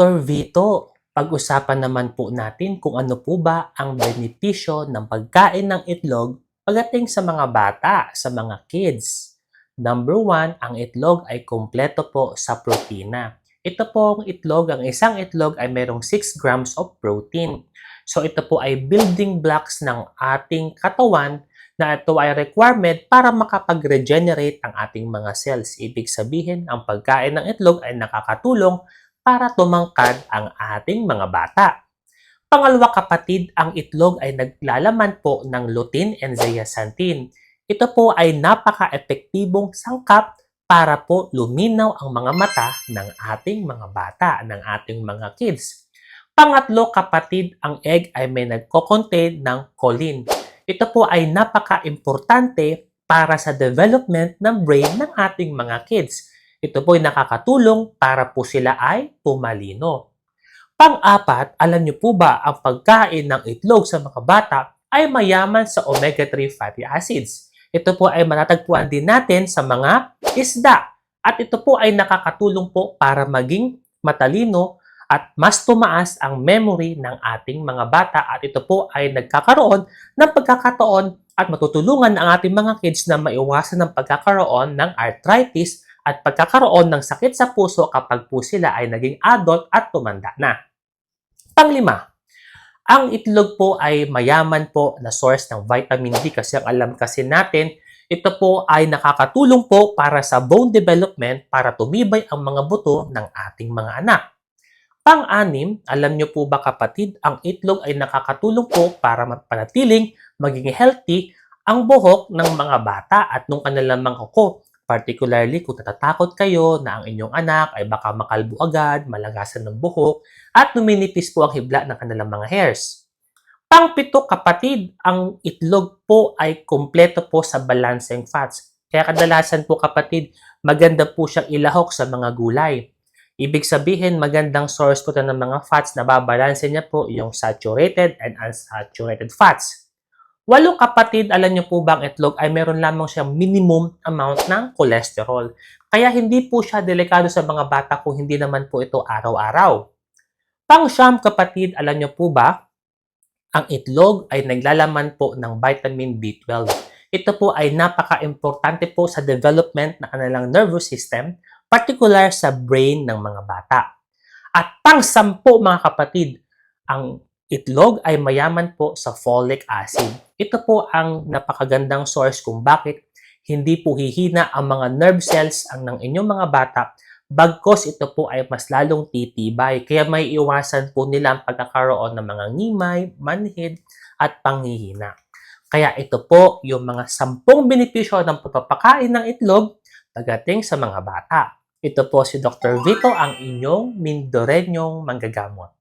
Dr. Vito, pag-usapan naman po natin kung ano po ba ang benepisyo ng pagkain ng itlog pagdating sa mga bata, sa mga kids. Number one, ang itlog ay kumpleto po sa protina. Ito pong itlog, ang isang itlog ay mayroong 6 grams of protein. So ito po ay building blocks ng ating katawan na ito ay requirement para makapag-regenerate ang ating mga cells. Ibig sabihin, ang pagkain ng itlog ay nakakatulong para tumangkad ang ating mga bata. Pangalawa kapatid, ang itlog ay naglalaman po ng lutein and zeaxanthin. Ito po ay napaka-epektibong sangkap para po luminaw ang mga mata ng ating mga bata, ng ating mga kids. Pangatlo kapatid, ang egg ay may nagko-contain ng choline. Ito po ay napaka-importante para sa development ng brain ng ating mga kids. Ito po ay nakakatulong para po sila ay pumalino. Pang-apat, alam niyo po ba ang pagkain ng itlog sa mga bata ay mayaman sa omega-3 fatty acids. Ito po ay matatagpuan din natin sa mga isda. At ito po ay nakakatulong po para maging matalino at mas tumaas ang memory ng ating mga bata at ito po ay nagkakaroon ng pagkakataon at matutulungan ang ating mga kids na maiwasan ng pagkakaroon ng arthritis at pagkakaroon ng sakit sa puso kapag po sila ay naging adult at tumanda na. Panglima, ang itlog po ay mayaman po na source ng vitamin D kasi ang alam kasi natin, ito po ay nakakatulong po para sa bone development para tumibay ang mga buto ng ating mga anak. Pang-anim, alam nyo po ba kapatid, ang itlog ay nakakatulong po para mapanatiling maging healthy ang buhok ng mga bata at nung kanilang mga kuko. Particularly kung natatakot kayo na ang inyong anak ay baka makalbo agad, malagasan ng buhok, at numinipis po ang hibla ng kanilang mga hairs. Pangpito kapatid, ang itlog po ay kumpleto po sa balancing fats. Kaya kadalasan po kapatid, maganda po siyang ilahok sa mga gulay. Ibig sabihin, magandang source po ito ng mga fats na babalanse niya po yung saturated and unsaturated fats. Walong kapatid, alam niyo po ba ang itlog ay meron lamang siyang minimum amount ng cholesterol. Kaya hindi po siya delikado sa mga bata kung hindi naman po ito araw-araw. Pang-siyam kapatid, alam niyo po ba, ang itlog ay naglalaman po ng vitamin B12. Ito po ay napaka-importante po sa development ng kanilang nervous system, particular sa brain ng mga bata. At pang-sampo mga kapatid, ang itlog ay mayaman po sa folic acid. Ito po ang napakagandang source kung bakit hindi po hihina ang mga nerve cells ang ng inyong mga bata bagkos ito po ay mas lalong titibay. Kaya may iwasan po nila ang pagkakaroon ng mga ngimay, manhid, at panghihina. Kaya ito po yung mga sampung benepisyo ng pagpapakain ng itlog pagdating sa mga bata. Ito po si Dr. Vito, ang inyong Mindorenyong manggagamot.